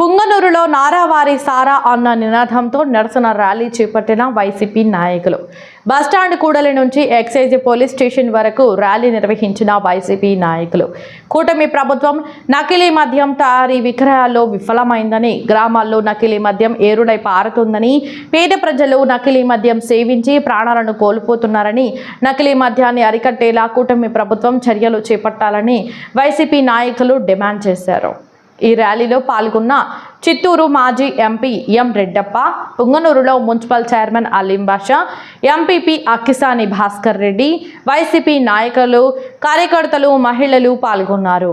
పుంగనూరులో నారావారి సారా అన్న నినాదంతో నిరసన ర్యాలీ చేపట్టిన వైసీపీ నాయకులు. బస్టాండ్ కూడలి నుంచి ఎక్సైజ్ పోలీస్ స్టేషన్ వరకు ర్యాలీ నిర్వహించిన వైసీపీ నాయకులు. కూటమి ప్రభుత్వం నకిలీ మద్యం తయారీ విక్రయాల్లో విఫలమైందని గ్రామాల్లో నకిలీ మద్యం ఏరుడై పారుతుందని పేద ప్రజలు నకిలీ మద్యం సేవించి ప్రాణాలను కోల్పోతున్నారని నకిలీ మద్యాన్ని అరికట్టేలా కూటమి ప్రభుత్వం చర్యలు చేపట్టాలని వైసీపీ నాయకులు డిమాండ్ చేశారు. ఈ ర్యాలీలో పాల్గొన్న చిత్తూరు మాజీ MP M Reddappa పుంగనూరులో municipal chairman Aleem Basha MPP Akkisani Bhaskar Reddy YCP నాయకులు కార్యకర్తలు మహిళలు పాల్గొన్నారు.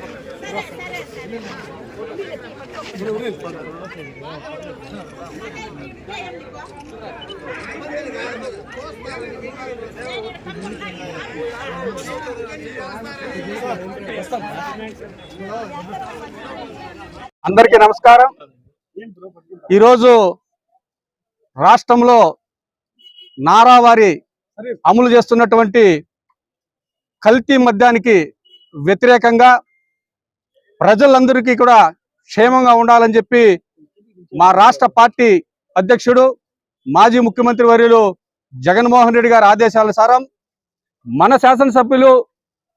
అందరికీ నమస్కారం. ఈరోజు రాష్ట్రంలో నారావారి అమలు చేస్తున్నటువంటి కల్తీ మద్యానికి వ్యతిరేకంగా ప్రజలందరికీ కూడా క్షేమంగా ఉండాలని చెప్పి మా రాష్ట్ర పార్టీ అధ్యక్షుడు మాజీ ముఖ్యమంత్రి వర్యులు జగన్మోహన్ రెడ్డి గారి ఆదేశానుసారం మన శాసనసభ్యులు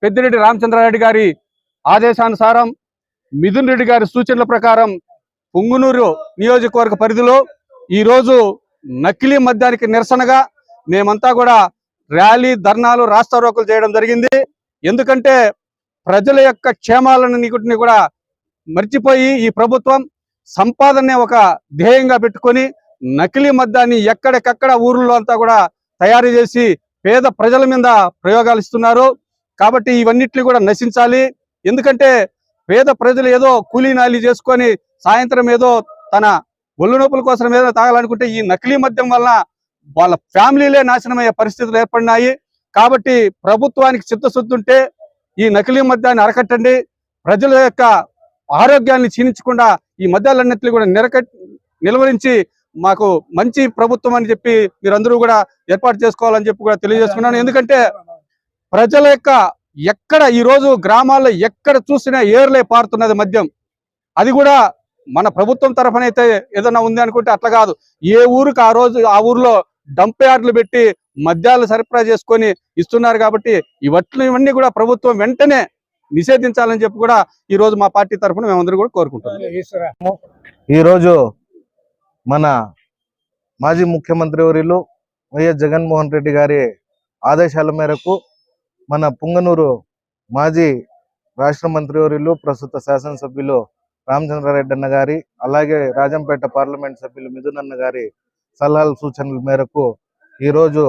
పెద్దిరెడ్డి రామచంద్రారెడ్డి గారి ఆదేశానుసారం మిథున్ రెడ్డి గారి సూచనల ప్రకారం పుంగునూరు నియోజకవర్గ పరిధిలో ఈరోజు నకిలీ మద్యానికి నిరసనగా మేమంతా కూడా ర్యాలీ ధర్నాలు రాస్తారోకులు చేయడం జరిగింది. ఎందుకంటే ప్రజల యొక్క క్షేమాలను కూడా మర్చిపోయి ఈ ప్రభుత్వం సంపాదనే ఒక ధ్యేయంగా పెట్టుకొని నకిలీ మద్యాన్ని ఎక్కడికక్కడ ఊర్లో అంతా కూడా తయారు చేసి పేద ప్రజల మీద ప్రయోగాలు ఇస్తున్నారు. కాబట్టి ఇవన్నిటిని కూడా నశించాలి. ఎందుకంటే పేద ప్రజలు ఏదో కూలీనాలి చేసుకొని సాయంత్రం ఏదో తన ఒళ్ళు నొప్పుల కోసం ఏదో తాగాలనుకుంటే ఈ నకిలీ మద్యం వలన వాళ్ళ ఫ్యామిలీలే నాశనం అయ్యే పరిస్థితులు ఏర్పడినాయి. కాబట్టి ప్రభుత్వానికి చిత్తశుద్ధి ఉంటే ఈ నకిలీ మద్యాన్ని అరకట్టండి. ప్రజల యొక్క ఆరోగ్యాన్ని క్షీణించకుండా ఈ మద్యాలన్నింటినీ కూడా నిరక నిలువరించి మాకు మంచి ప్రభుత్వం అని చెప్పి మీరందరూ కూడా ఏర్పాటు చేసుకోవాలని చెప్పి కూడా తెలియజేసుకున్నాను. ఎందుకంటే ప్రజల యొక్క ఎక్కడ ఈ రోజు గ్రామాల్లో ఎక్కడ చూసినా ఏర్లే పారుతున్నది మద్యం. అది కూడా మన ప్రభుత్వం తరఫునైతే ఏదైనా ఉంది అనుకుంటే అట్లా కాదు. ఏ ఊరికి ఆ రోజు ఆ ఊర్లో డంప్ యార్డులు పెట్టి మద్యాలు సరఫరా చేసుకొని ఇస్తున్నారు కాబట్టి ఇవన్నీ కూడా ప్రభుత్వం వెంటనే నిషేధించాలని చెప్పి కూడా ఈ రోజు మా పార్టీ తరఫున మేమందరూ కూడా కోరుకుంటున్నాం. ఈరోజు మన మాజీ ముఖ్యమంత్రి వర్యులు వైఎస్ జగన్మోహన్ రెడ్డి గారి ఆదేశాల మేరకు మన పుంగనూరు మాజీ రాష్ట్ర మంత్రివర్యులు ప్రస్తుత శాసనసభ్యులు రామచంద్రారెడ్డి అన్న గారి అలాగే రాజంపేట పార్లమెంట్ సభ్యులు మిథున్ అన్న గారి సలహాల సూచనల మేరకు ఈరోజు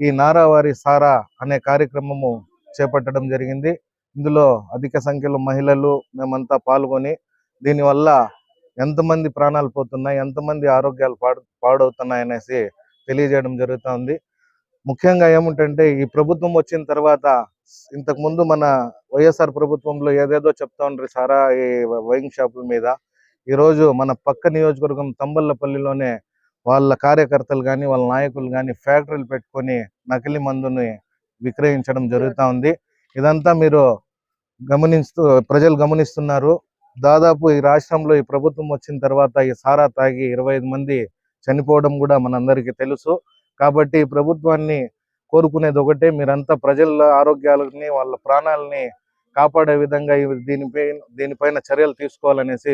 ఈ నారావారి సారా అనే కార్యక్రమము చేపట్టడం జరిగింది. ఇందులో అధిక సంఖ్యలో మహిళలు మేమంతా పాల్గొని దీనివల్ల ఎంతమంది ప్రాణాలు పోతున్నాయి ఎంతమంది ఆరోగ్యాలు పాడు పాడవుతున్నాయి అనేసి తెలియజేయడం జరుగుతుంది. ముఖ్యంగా ఏమిటంటే ఈ ప్రభుత్వం వచ్చిన తర్వాత ఇంతకు ముందు మన వైఎస్ఆర్ ప్రభుత్వంలో ఏదేదో చెప్తా ఉంటారు సారా ఈ వైన్ షాపుల మీద. ఈరోజు మన పక్క నియోజకవర్గం తంబల్లపల్లిలోనే వాళ్ళ కార్యకర్తలు కానీ వాళ్ళ నాయకులు కానీ ఫ్యాక్టరీలు పెట్టుకొని నకిలీ మందుని విక్రయించడం జరుగుతూ ఉంది. ఇదంతా మీరు గమనిస్తూ ప్రజలు గమనిస్తున్నారు. దాదాపు ఈ రాష్ట్రంలో ఈ ప్రభుత్వం వచ్చిన తర్వాత ఈ సారా తాగి ఇరవై ఐదు మంది చనిపోవడం కూడా మనందరికీ తెలుసు. కాబట్టి ప్రభుత్వాన్ని కోరుకునేది ఒకటే మీరంతా ప్రజల ఆరోగ్యాలని వాళ్ళ ప్రాణాలని కాపాడే విధంగా దీనిపై దీనిపైన చర్యలు తీసుకోవాలనేసి